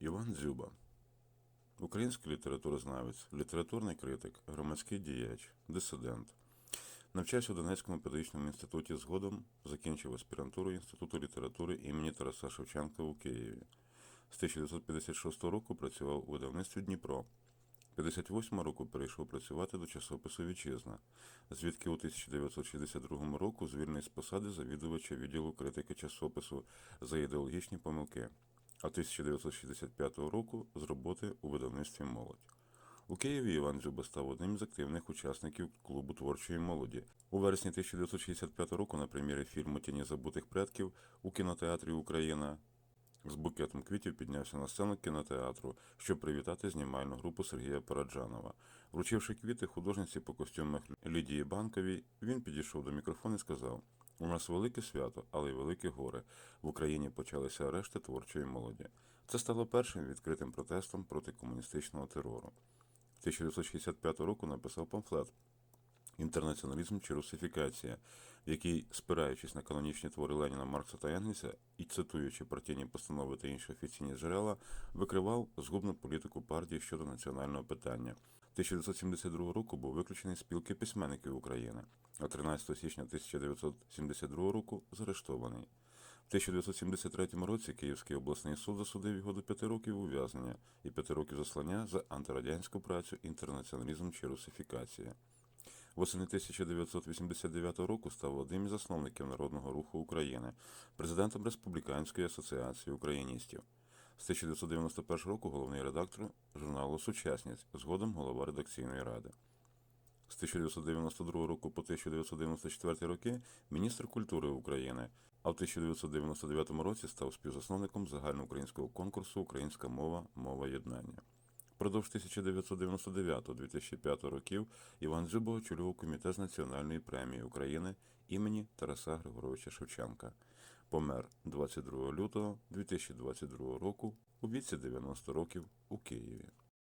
Іван Дзюба, український літературознавець, літературний критик, громадський діяч, дисидент. Навчався у Донецькому педагогічному інституті згодом, закінчив аспірантуру Інституту літератури імені Тараса Шевченка у Києві. З 1956 року працював у видавництві Дніпро. 58 року перейшов працювати до часопису Вітчизна, звідки у 1962 року звільнений з посади завідувача відділу критики часопису за ідеологічні помилки, а 1965 року з роботи у видавництві Молодь. У Києві Іван Дзюба став одним з активних учасників клубу творчої молоді. У вересні 1965 року на прем'єрі фільму Тіні забутих предків у кінотеатрі Україна з букетом квітів піднявся на сцену кінотеатру, щоб привітати знімальну групу Сергія Параджанова. Вручивши квіти художниці по костюмах Лідії Банковій, він підійшов до мікрофону і сказав: У нас велике свято, але й велике горе. В Україні почалися арешти творчої молоді. Це стало першим відкритим протестом проти комуністичного терору. 1965 року написав памфлет Інтернаціоналізм чи русифікація, в якій, спираючись на канонічні твори Леніна, Маркса та Енгельса і цитуючи партійні постанови та інші офіційні джерела, викривав згубну політику партії щодо національного питання. 1972 року був виключений з спілки письменників України, а 13 січня 1972 року заарештований. В 1973 році Київський обласний суд засудив його до п'яти років ув'язнення і п'яти років заслання за антирадянську працю інтернаціоналізм чи русифікація. Восени 1989 року став одним із засновників Народного руху України, президентом Республіканської асоціації україністів. З 1991 року головний редактор журналу Сучасність, згодом голова редакційної ради. З 1992 року по 1994 роки міністр культури України, а в 1999 році став співзасновником загальноукраїнського конкурсу Українська мова мова єднання. Продовж 1999-2005 років Іван Дзюба очолював комітет з національної премії України імені Тараса Григоровича Шевченка. Помер 22 лютого 2022 року у віці 90 років у Києві.